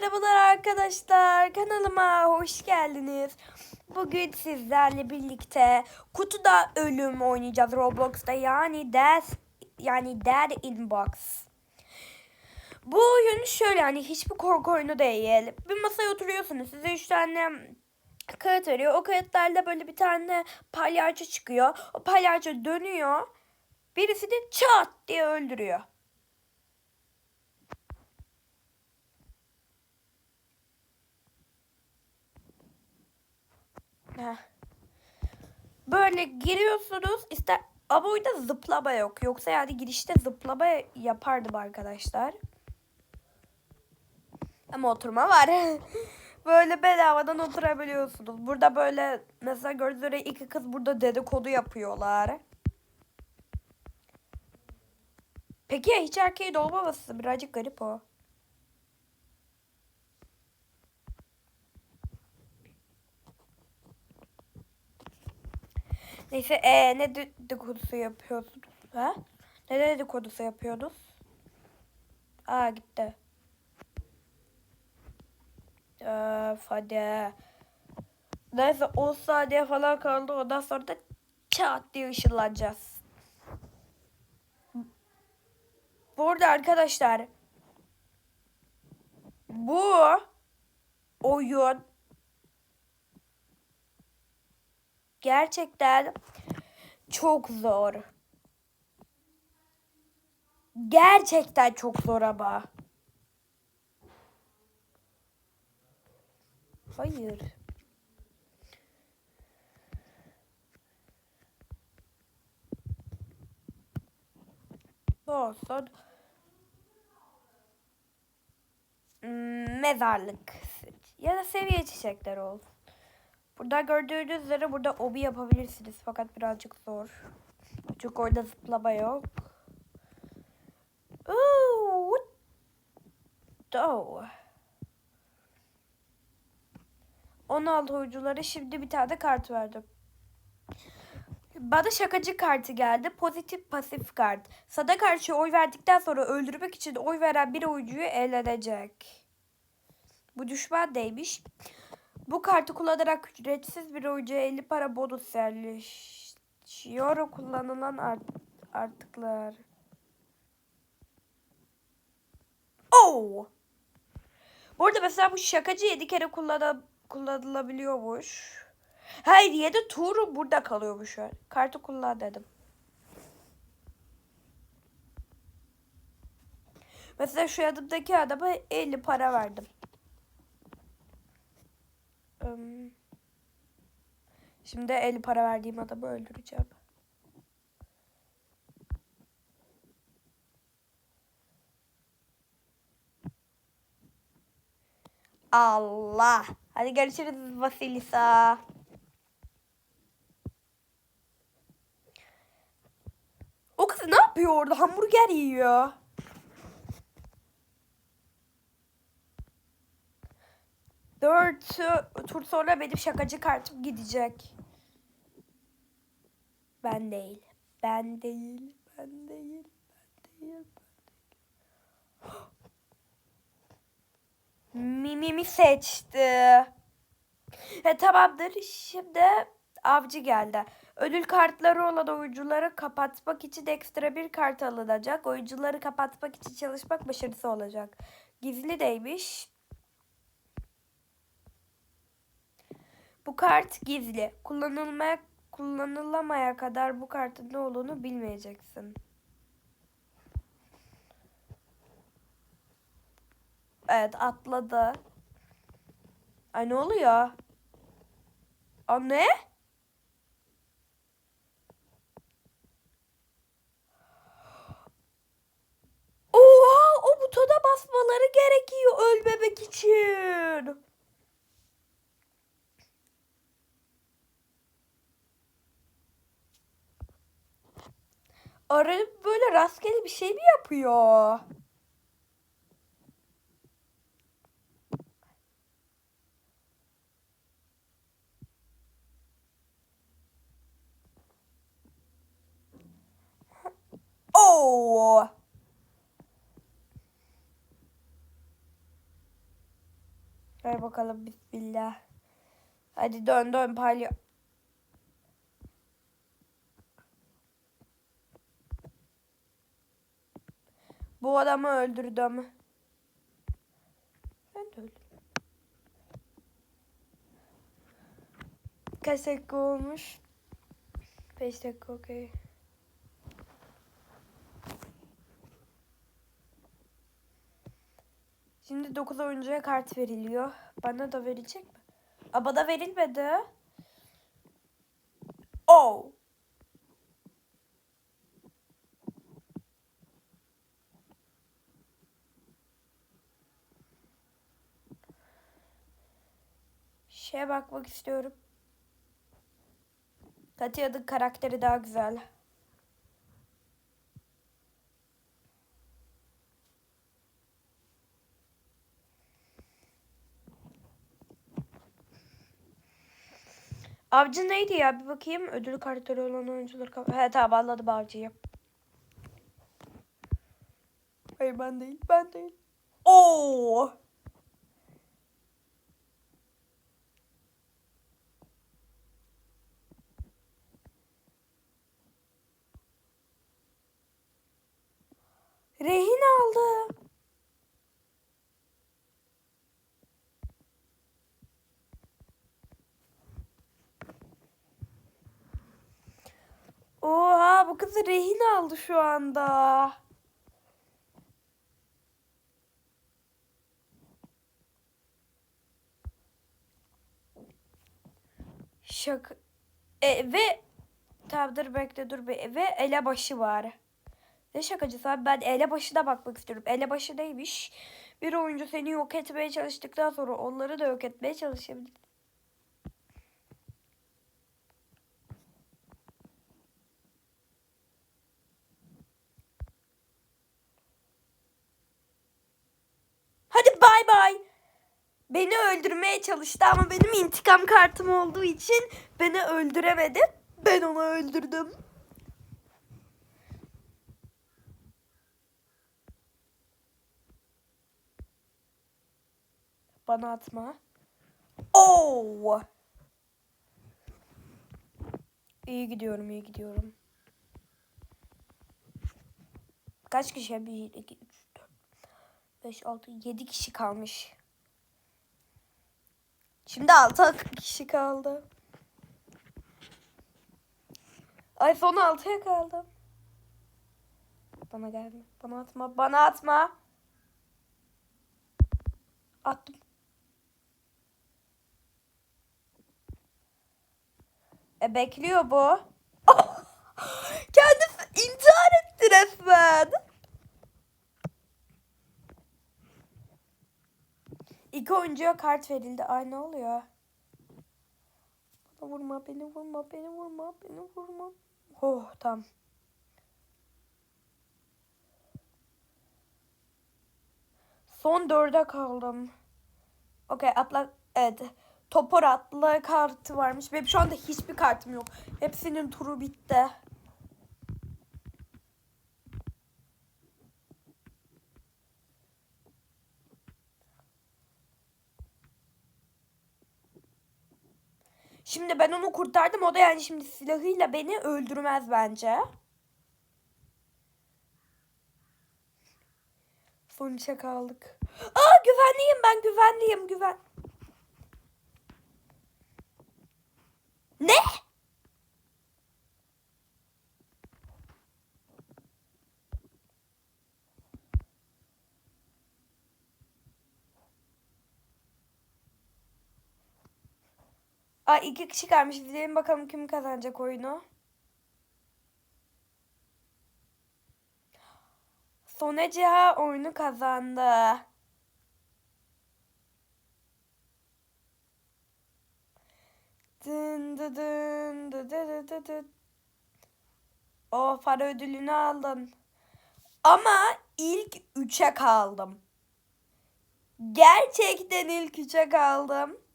Merhabalar arkadaşlar. Kanalıma hoş geldiniz. Bugün sizlerle birlikte kutuda ölüm oynayacağız Roblox'ta. Yani Death yani Dead Inbox. Bu oyun şöyle hani hiçbir korku oyunu değil. Bir masaya oturuyorsunuz. Size üç tane kağıt veriyor. O kağıtlarda böyle bir tane palyaço çıkıyor. O palyaço dönüyor. Birisi de çat diye öldürüyor. Heh. Böyle giriyorsunuz. İster ama zıplama yok. Yoksa yani girişte zıplama yapardım arkadaşlar. Ama oturma var. böyle bedavadan oturabiliyorsunuz. Burada böyle mesela gördüğünüz üzere iki kız burada dedikodu yapıyorlar. Peki ya hiç erkeğin olmaması birazcık garip o. Neyse ee, ne dedikodusu yapıyorsunuz? Ha? Ne dedikodusu yapıyorsunuz? Aa gitti. Öf hadi. Neyse 10 saniye falan kaldı. Ondan sonra da çat diye ışınlanacağız. Burada arkadaşlar bu oyun gerçekten çok zor. Gerçekten çok zor ama. Hayır. Olsun. Hmm, Mezarlık. Ya da seviye çiçekleri olsun. Burada gördüğünüz üzere burada obi yapabilirsiniz. Fakat birazcık zor. Çünkü orada zıplama yok. Ooh, what? Oh. 16 oyunculara şimdi bir tane kart verdim. Bana şakacı kartı geldi. Pozitif pasif kart. Sana karşı oy verdikten sonra öldürmek için oy veren bir oyuncuyu eğlenecek. Bu düşman neymiş? Bu kartı kullanarak ücretsiz bir oyuncuya 50 para bonus yerleşiyor. Kullanılan art artıklar. Oh! Bu arada mesela bu şakacı 7 kere kullan kullanılabiliyormuş. Hayır 7 tur burada kalıyormuş. Kartı kullan dedim. Mesela şu yanımdaki adama 50 para verdim. Şimdi 50 para verdiğim adamı öldüreceğim. Allah. Hadi görüşürüz Vasilisa. O kız ne yapıyor orada? Hamburger yiyor. Dört tur sonra benim şakacı kartım gidecek. Ben değil. Ben değil. Ben değil. Ben değil. Mimimi seçti. He tamamdır. Şimdi avcı geldi. Ödül kartları olan oyuncuları kapatmak için ekstra bir kart alınacak. Oyuncuları kapatmak için çalışmak başarısı olacak. Gizli deymiş. Bu kart gizli. Kullanılmaya kullanılamaya kadar bu kartın ne olduğunu bilmeyeceksin. Evet atladı. Ay ne oluyor? Aa ne? Oha o butona basmaları gerekiyor ölmemek için. Arayıp böyle rastgele bir şey mi yapıyor? Oh! Hadi bakalım bismillah. Hadi dön dön palyo. Bu adamı öldürdüm. Ben de öldüm. Kaç dakika olmuş? 5 dakika okey. Şimdi 9 oyuncuya kart veriliyor. Bana da verecek mi? Aa, bana verilmedi. Oh. Şeye bakmak istiyorum. Katiya'nın karakteri daha güzel. Avcı neydi ya? Bir bakayım. Ödül karakteri olan oyuncular. He tamam anladım avcıyı. Hayır ben değil. Ben değil. Oo. Rehin aldı. Oha bu kızı rehin aldı şu anda. Şaka. E, ve Tamam dur bekle dur be. Ve elebaşı var. Ne şakacısı abi ben elebaşına bakmak istiyorum. Elebaşı neymiş? Bir oyuncu seni yok etmeye çalıştıktan sonra onları da yok etmeye çalışabilir. Hadi bay bay. Beni öldürmeye çalıştı ama benim intikam kartım olduğu için beni öldüremedi. Ben onu öldürdüm. Bana atma. Oo! İyi gidiyorum, iyi gidiyorum. Kaç kişi? 1, 2, 3, 4, 5, 6, 7 kişi kalmış. Şimdi 6 kişi kaldı. Son 6'ya kaldım. Bana gelme. Bana atma. Bana atma. Attım. E bekliyor bu. Kendisi intihar etti resmen. İki oyuncuya kart verildi. Ay ne oluyor? Bana vurma, beni vurma, beni vurma, beni vurma. Oh tamam. Son dörde kaldım. Okey atla evet. Topor atla kartı varmış. Benim şu anda hiçbir kartım yok. Hepsinin turu bitti. Şimdi ben onu kurtardım. O da yani şimdi silahıyla beni öldürmez bence. Son işe kaldık. Aa güvenliyim ben güvenliyim güven. Ne? Aa iki kişi kalmış. İzleyelim bakalım kim kazanacak oyunu. Soneca oyunu kazandı. Dın dı dın dı dı dı dı dı. O para ödülünü aldın. Ama ilk üçe kaldım. Gerçekten ilk üçe kaldım.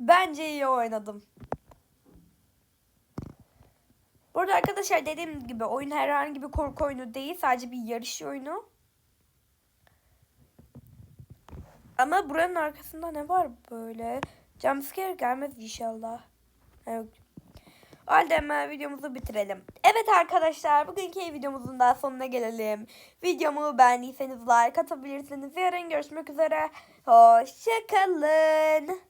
Bence iyi oynadım. Burada arkadaşlar dediğim gibi oyun herhangi bir korku oyunu değil. Sadece bir yarış oyunu. Ama buranın arkasında ne var böyle? Jumpscare gelmez inşallah. Evet. O halde hemen videomuzu bitirelim. Evet arkadaşlar bugünkü videomuzun daha sonuna gelelim. Videomu beğendiyseniz like atabilirsiniz. Yarın görüşmek üzere. Hoşçakalın.